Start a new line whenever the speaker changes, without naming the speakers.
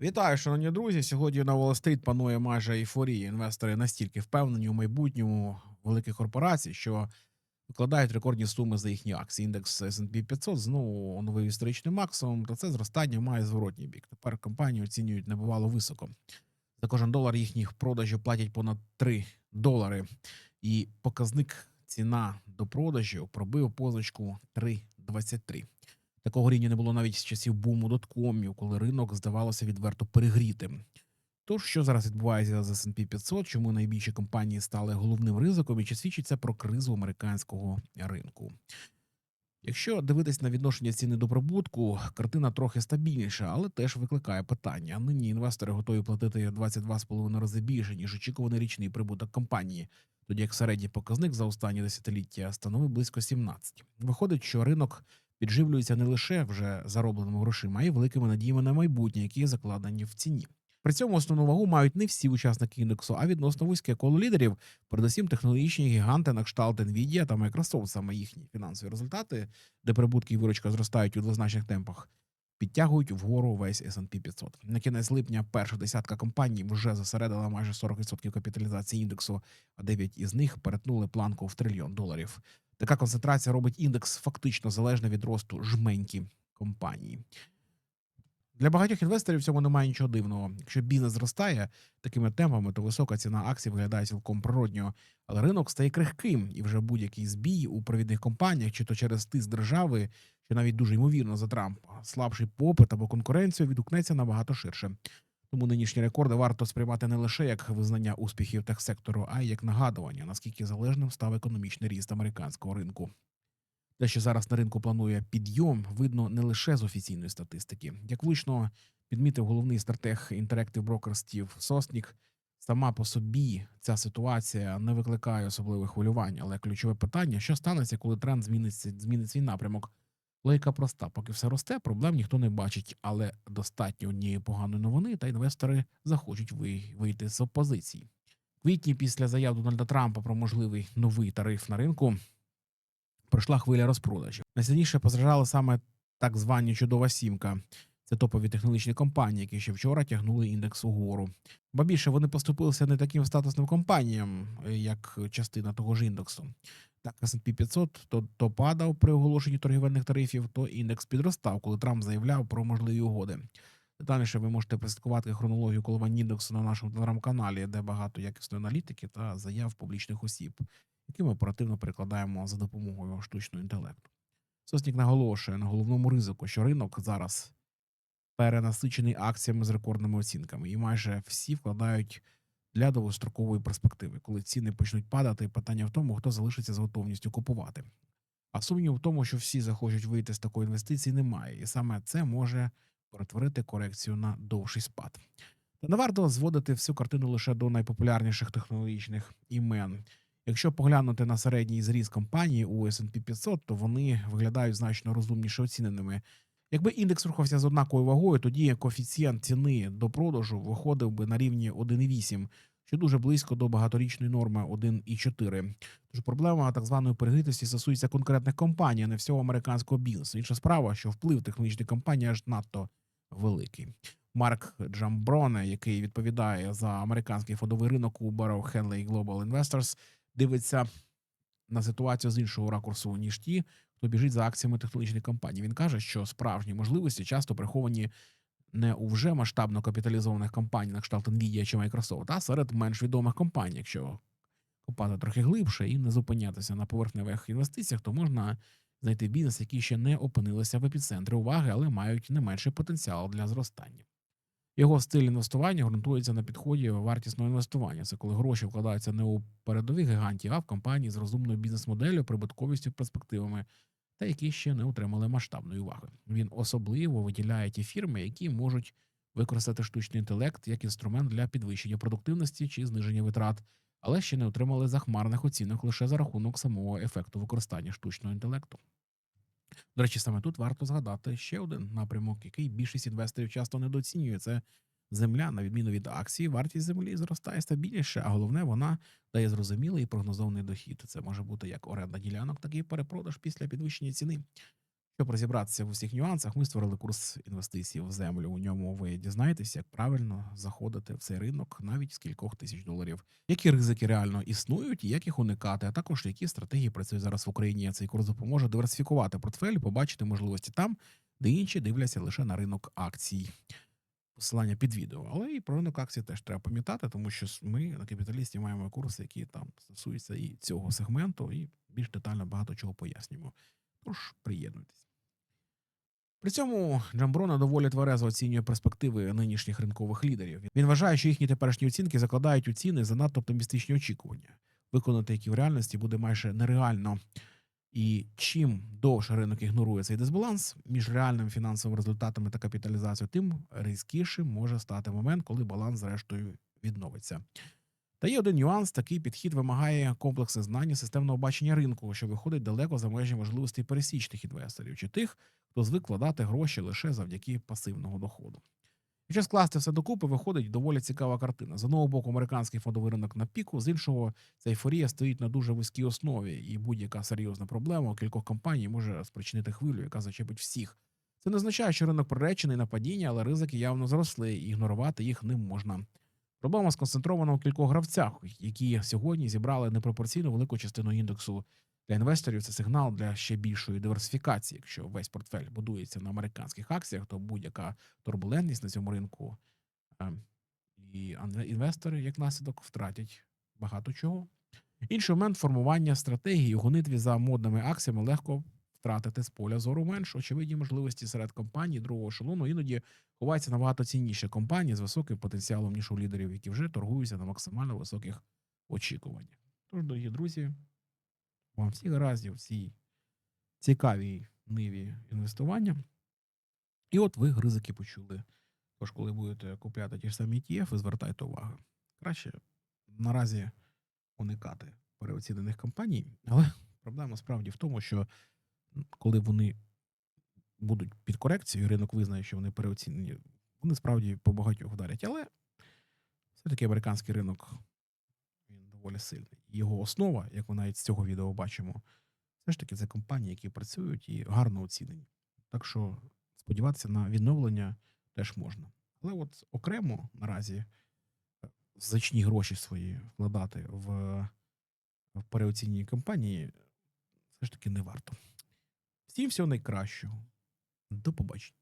Вітаю, шановні друзі. Сьогодні на Уолл-стріт панує майже ейфорія. Інвестори настільки впевнені у майбутньому великих корпорацій, що викладають рекордні суми за їхні акції. Індекс S&P 500 знову оновив історичний максимум, та це зростання має зворотній бік. Тепер компанії оцінюють небувало високо. За кожен долар їхніх продажів платять понад 3 долари. І показник ціна до продажів пробив позначку 3,23. Такого рівня не було навіть з часів буму доткомів, коли ринок здавалося відверто перегрітим. Тож, що зараз відбувається з S&P 500, чому найбільші компанії стали головним ризиком, і чи свідчить це про кризу американського ринку? Якщо дивитись на відношення ціни до прибутку, картина трохи стабільніша, але теж викликає питання. Нині інвестори готові платити 22,5 рази більше, ніж очікуваний річний прибуток компанії, тоді як середній показник за останні десятиліття становив близько 17. Виходить, що ринок підживлюється не лише вже заробленими грошима, а й великими надіями на майбутнє, які закладені в ціні. При цьому основну вагу мають не всі учасники індексу, а відносно вузьке коло лідерів, передусім технологічні гіганти на кшталт Nvidia та Microsoft, саме їхні фінансові результати, де прибутки і виручка зростають у двозначних темпах, підтягують вгору весь S&P 500. На кінець липня перша десятка компаній вже зосередила майже 40% капіталізації індексу, а 9 із них перетнули планку в трильйон доларів. Така концентрація робить індекс фактично залежний від росту жменьки компанії. Для багатьох інвесторів в цьому немає нічого дивного. Якщо бізнес зростає такими темпами, то висока ціна акцій виглядає цілком природньо. Але ринок стає крихким, і вже будь-який збій у провідних компаніях, чи то через тиск держави, чи навіть дуже ймовірно за Трампа, слабший попит або конкуренцію відгукнеться набагато ширше. Тому нинішні рекорди варто сприймати не лише як визнання успіхів техсектору, а й як нагадування, наскільки залежним став економічний ріст американського ринку. Те, що зараз на ринку планує підйом, видно не лише з офіційної статистики. Як влучно підмітив головний стратег Interactive Brokers Стів Соснік, сама по собі ця ситуація не викликає особливих хвилювань, але ключове питання: що станеться, коли тренд зміниться, змінить свій напрямок? Логіка проста, поки все росте, проблем ніхто не бачить, але достатньо однієї поганої новини, та інвестори захочуть ви- вийти з опозиції. Квітні після заяв Дональда Трампа про можливий новий тариф на ринку пройшла хвиля розпродажів. Найсильніше позражали саме так звані чудова сімка. Це топові технологічні компанії, які ще вчора тягнули індекс угору. Ба більше вони поступилися не таким статусним компаніям, як частина того ж індексу. Так, S&P 500 то, то падав при оголошенні торгівельних тарифів, то індекс підростав, коли Трамп заявляв про можливі угоди. Детальніше ви можете прослідкувати хронологію коливань індексу на нашому телеграм-каналі, де багато якісної аналітики та заяв публічних осіб, які ми оперативно перекладаємо за допомогою штучного інтелекту. Соснік наголошує на головному ризику, що ринок зараз перенасичений акціями з рекордними оцінками, і майже всі вкладають для довгострокової перспективи. Коли ціни почнуть падати, питання в тому, хто залишиться з готовністю купувати. А сумнів в тому, що всі захочуть вийти з такої інвестиції, немає, і саме це може перетворити корекцію на довший спад. Та не варто зводити всю картину лише до найпопулярніших технологічних імен. Якщо поглянути на середній зріст компанії у S&P 500, то вони виглядають значно розумніше оціненими. Якби індекс рухався з однаковою вагою, тоді коефіцієнт ціни до продажу виходив би на рівні 1,8, що дуже близько до багаторічної норми 1,4. Тож проблема так званої перегрітості стосується конкретних компаній, а не всього американського бізнесу. Інша справа, що вплив технологічних компаній аж надто великий. Марк Джамброне, який відповідає за американський фондовий ринок у Barrow Henley Global Investors, дивиться на ситуацію з іншого ракурсу, ніж ті, хто біжить за акціями технологічних компаній. Він каже, що справжні можливості часто приховані не у вже масштабно капіталізованих компаній, на кшталт Nvidia чи Microsoft, а серед менш відомих компаній. Якщо копати трохи глибше і не зупинятися на поверхневих інвестиціях, то можна знайти бізнес, які ще не опинилися в епіцентрі уваги, але мають не менший потенціал для зростання. Його стиль інвестування ґрунтується на підході вартісного інвестування. Це коли гроші вкладаються не у передових гігантів, а в компанії з розумною бізнес-моделлю, прибутковістю, перспективами, та які ще не отримали масштабної уваги. Він особливо виділяє ті фірми, які можуть використати штучний інтелект як інструмент для підвищення продуктивності чи зниження витрат, але ще не отримали захмарних оцінок лише за рахунок самого ефекту використання штучного інтелекту. До речі, саме тут варто згадати ще один напрямок, який більшість інвесторів часто недооцінює. Це земля, на відміну від акції, вартість землі зростає стабільніше, а головне, вона дає зрозумілий і прогнозований дохід. Це може бути як оренда ділянок, так і перепродаж після підвищення ціни. Щоб розібратися в усіх нюансах, ми створили курс інвестицій в землю. У ньому ви дізнаєтеся, як правильно заходити в цей ринок навіть з кількох тисяч доларів. Які ризики реально існують, і як їх уникати, а також які стратегії працюють зараз в Україні. Цей курс допоможе диверсифікувати портфель, побачити можливості там, де інші дивляться лише на ринок акцій. Посилання під відео, але і про ринок акцій теж треба пам'ятати, тому що ми на капіталісті маємо курси, які там стосуються і цього сегменту, і більш детально багато чого пояснюємо. Тож приєднуйтесь. При цьому Джамброна доволі тверезо оцінює перспективи нинішніх ринкових лідерів. Він вважає, що їхні теперішні оцінки закладають у ціни занадто оптимістичні очікування, виконати які в реальності буде майже нереально. І чим довше ринок ігнорує цей дисбаланс між реальними фінансовими результатами та капіталізацією, тим різкішим може стати момент, коли баланс зрештою відновиться. Та є один нюанс: такий підхід вимагає комплексне знання системного бачення ринку, що виходить далеко за межі можливостей пересічних інвесторів чи тих, хто звик вкладати гроші лише завдяки пасивного доходу. Якщо скласти все докупи, виходить доволі цікава картина. З одного боку, американський фондовий ринок на піку, з іншого, ця ейфорія стоїть на дуже вузькій основі, і будь-яка серйозна проблема у кількох компаній може спричинити хвилю, яка зачепить всіх. Це не означає, що ринок приречений на падіння, але ризики явно зросли, і ігнорувати їх не можна. Проблема сконцентрована у кількох гравцях, які сьогодні зібрали непропорційно велику частину індексу. Для інвесторів це сигнал для ще більшої диверсифікації. Якщо весь портфель будується на американських акціях, то будь-яка турбулентність на цьому ринку е, і інвестори, як наслідок, втратять багато чого. Інший момент формування стратегії у гонитві за модними акціями легко втратити з поля зору менш очевидні можливості серед компаній другого ешелону іноді ховаються набагато цінніші компанії з високим потенціалом, ніж у лідерів, які вже торгуються на максимально високих очікуваннях. Тож, дорогі друзі, вам всіх гараздів в цій цікавій ниві інвестування. І от ви ризики почули. Тож, коли будете купляти ті ж самі ETF, звертайте увагу. Краще наразі уникати переоцінених компаній, але проблема справді в тому, що коли вони будуть під корекцією, ринок визнає, що вони переоцінені, вони справді по багатьох вдарять. Але все-таки американський ринок він доволі сильний. Його основа, як ми навіть з цього відео бачимо, все ж таки це компанії, які працюють і гарно оцінені. Так що сподіватися на відновлення теж можна. Але от окремо наразі е, значні гроші свої вкладати в, в переоцінені компанії все ж таки не варто. Всім всього найкращого. До побачення.